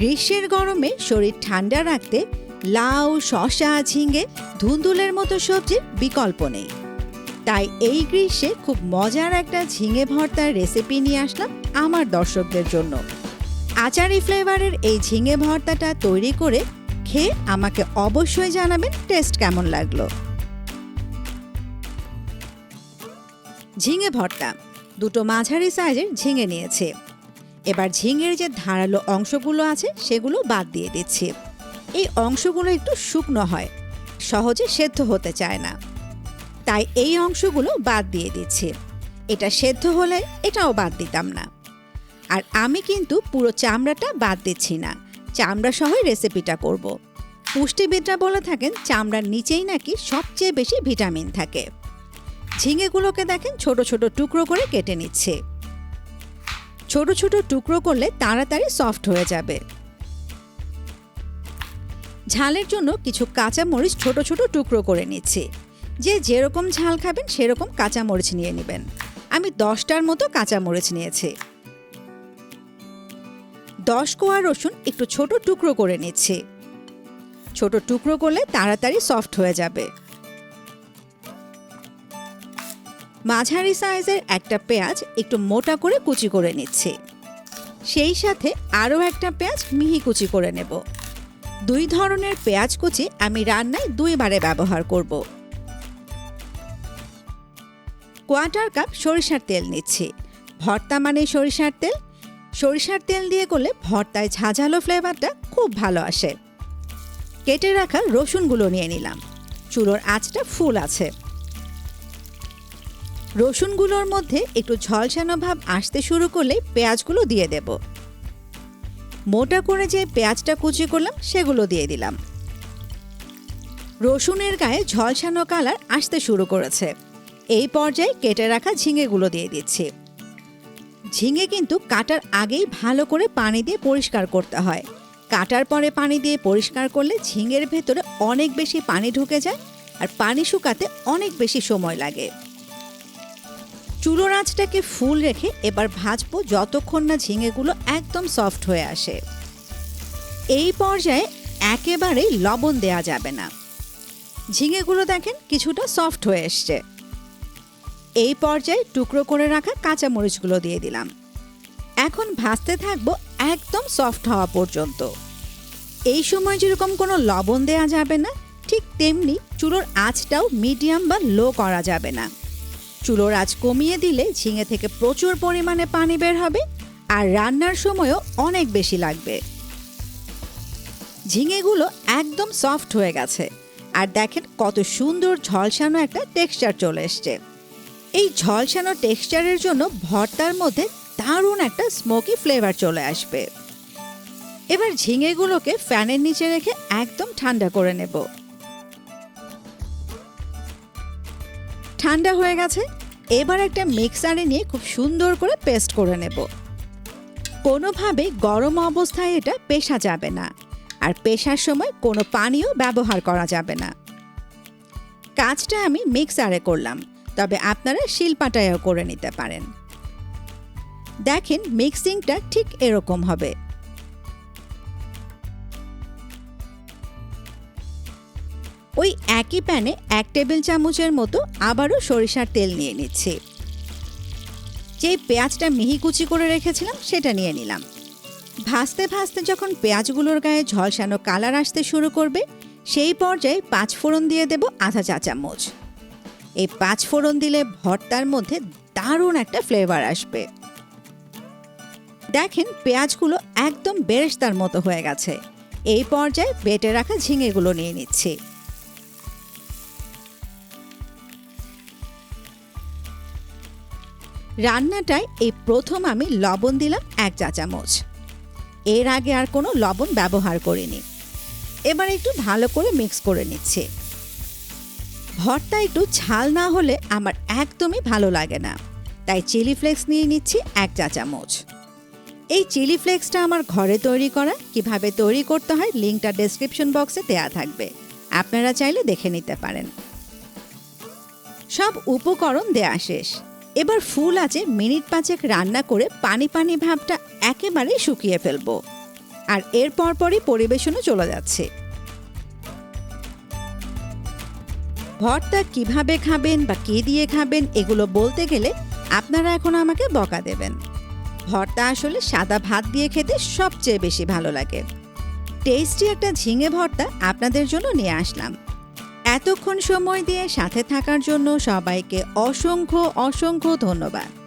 গ্রীষ্মের গরমে শরীর ঠান্ডা রাখতে লাউ শশা ঝিঙে, ধুন্দুলের মতো সবজির বিকল্প নেই। তাই এই গ্রীষ্মে খুব মজার একটা ঝিঙে ভর্তার রেসিপি নিয়ে আসলাম আমার দর্শকদের জন্য। আচারি ফ্লেভারের এই ঝিঙে ভর্তাটা তৈরি করে খেয়ে আমাকে অবশ্যই জানাবেন টেস্ট কেমন লাগল। ঝিঙে ভর্তা, দুটো মাঝারি সাইজের ঝিঙে নিয়েছে। এবার ঝিঙের যে ধারালো অংশগুলো আছে, সেগুলো বাদ দিয়ে দিচ্ছি। এই অংশগুলো একটু শুকনো হয়, সহজে সেদ্ধ হতে চায় না। তাই এই অংশগুলো বাদ দিয়ে দিচ্ছি। এটা সেদ্ধ হলে এটাও বাদ দিতাম না। আর আমি কিন্তু পুরো চামড়াটা বাদ দিচ্ছি না। চামড়া সহই রেসিপিটা করব। পুষ্টিবিদরা বলে থাকেন, চামড়ার নিচেই নাকি সবচেয়ে বেশি ভিটামিন থাকে। ঝিঙেগুলোকে দেখেন, ছোট ছোট টুকরো করে কেটে নিচ্ছে। ছোট ছোট টুকরো করলে তাড়াতাড়ি সফট হয়ে যাবে। ঝালের জন্য কিছু কাঁচা মরিচ ছোট ছোট টুকরো করে নিচ্ছি। যে যেরকম ঝাল খাবেন সেরকম কাঁচা মরিচ নিয়ে নেবেন। আমি দশটার মতো কাঁচা মরিচ নিয়েছি। দশ কোয়া রসুন একটু ছোট টুকরো করে নিচ্ছি। ছোট টুকরো করলে তাড়াতাড়ি সফট হয়ে যাবে। মাঝারি সাইজের একটা পেঁয়াজ একটু মোটা করে কুচি করে নিচ্ছি। সেই সাথে আরও একটা পেঁয়াজ মিহি কুচি করে নেব। দুই ধরনের পেঁয়াজ কুচি আমি রান্নায় দুইবারে ব্যবহার করব। কোয়ার্টার কাপ সরিষার তেল নিচ্ছি। ভর্তা মানে সরিষার তেল। সরিষার তেল দিয়ে করলে ভর্তায় ঝাঝালো ফ্লেভারটা খুব ভালো আসে। কেটে রাখা রসুনগুলো নিয়ে নিলাম। চুলোর আঁচটা ফুল আছে। রসুনগুলোর মধ্যে একটু ঝলসানো ভাব আসতে শুরু করলে পেঁয়াজগুলো দিয়ে দেব। মোটা করে যে পেঁয়াজটা কুচি করলাম, সেগুলো দিয়ে দিলাম। রসুনের গায়ে ঝলসানো কালার আসতে শুরু করেছে। এই পর্যায়ে কেটে রাখা ঝিঙেগুলো দিয়ে দিচ্ছি। ঝিঙে কিন্তু কাটার আগেই ভালো করে পানি দিয়ে পরিষ্কার করতে হয়। কাটার পরে পানি দিয়ে পরিষ্কার করলে ঝিঙের ভেতরে অনেক বেশি পানি ঢুকে যায় আর পানি শুকাতে অনেক বেশি সময় লাগে। চুলোর আঁচটাকে ফুল রেখে এবার ভাজবো যতক্ষণ না ঝিঙেগুলো একদম সফট হয়ে আসে। এই পর্যায়ে একেবারেই লবণ দেয়া যাবে না। ঝিঙেগুলো দেখেন কিছুটা সফট হয়ে এসছে। এই পর্যায়ে টুকরো করে রাখা কাঁচা মরিচগুলো দিয়ে দিলাম। এখন ভাজতে থাকব একদম সফট হওয়া পর্যন্ত। এই সময় যেরকম কোনো লবণ দেয়া যাবে না, ঠিক তেমনি চুলোর আঁচটাও মিডিয়াম বা লো করা যাবে না। চুলোর আঁচ কমিয়ে দিলে ঝিঙে থেকে প্রচুর পরিমাণে পানি বের হবে আর রান্নার সময়ও অনেক বেশি লাগবে। ঝিঙেগুলো একদম সফট হয়ে গেছে আর দেখেন কত সুন্দর ঝলসানো একটা টেক্সচার চলে এসছে। এই ঝলসানো টেক্সচারের জন্য ভর্তার মধ্যে দারুণ একটা স্মোকি ফ্লেভার চলে আসবে। এবার ঝিঙেগুলোকে ফ্যানের নিচে রেখে একদম ঠান্ডা করে নেব। ঠান্ডা হয়ে গেছে, এবার একটা মিক্সারে নিয়ে খুব সুন্দর করে পেস্ট করে নেব। কোনোভাবে গরম অবস্থায় এটা পেশা যাবে না, আর পেশার সময় কোনো পানিও ব্যবহার করা যাবে না। কাজটা আমি মিক্সারে করলাম, তবে আপনারা শিলপাটায়ও করে নিতে পারেন। দেখেন, মিক্সিংটা ঠিক এরকম হবে। ওই একই প্যানে এক টেবিল চামচের মতো আবারও সরিষার তেল নিয়ে নিচ্ছি। যে পেঁয়াজটা মিহি কুচি করে রেখেছিলাম, সেটা নিয়ে নিলাম। ভাজতে ভাজতে যখন পেঁয়াজগুলোর গায়ে ঝলসানো কালার আসতে শুরু করবে, সেই পর্যায়ে পাঁচ ফোড়ন দিয়ে দেব আধা চা চামচ। এই পাঁচ ফোড়ন দিলে ভর্তার মধ্যে দারুণ একটা ফ্লেভার আসবে। দেখেন পেঁয়াজগুলো একদম বেরেস্তার মতো হয়ে গেছে। এই পর্যায়ে বেটে রাখা ঝিঙেগুলো নিয়ে নিচ্ছি। রান্নাটায় এই প্রথম আমি লবণ দিলাম এক চা চামচ। এর আগে আর কোনো লবণ ব্যবহার করিনি। এবার একটু ভালো করে মিক্স করে নিচ্ছি। ভর্তা একটু ঝাল না হলে আমার একদমই ভালো লাগে না। তাই চিলি ফ্লেক্স নিয়ে নিচ্ছি এক চা চামচ। এই চিলি ফ্লেক্সটা আমার ঘরে তৈরি করা। কীভাবে তৈরি করতে হয় লিঙ্কটা ডেসক্রিপশন বক্সে দেয়া থাকবে। আপনারা চাইলে দেখে নিতে পারেন। সব উপকরণ দেয়া শেষ। এবার ফুল আছে মিনিট পাঁচেক রান্না করে পানি পানি ভাবটা একেবারে শুকিয়ে ফেলব। আর এর পরপরই পরিবেশনও চলে যাচ্ছে। ভর্তা কীভাবে খাবেন বা কি দিয়ে খাবেন এগুলো বলতে গেলে আপনারা এখন আমাকে বকা দেবেন। ভর্তা আসলে সাদা ভাত দিয়ে খেতে সবচেয়ে বেশি ভালো লাগে। টেস্টি একটা ঝিঙে ভর্তা আপনাদের জন্য নিয়ে আসলাম। এতক্ষণ সময় দিয়ে সাথে থাকার জন্য সবাইকে অসংখ্য অসংখ্য ধন্যবাদ।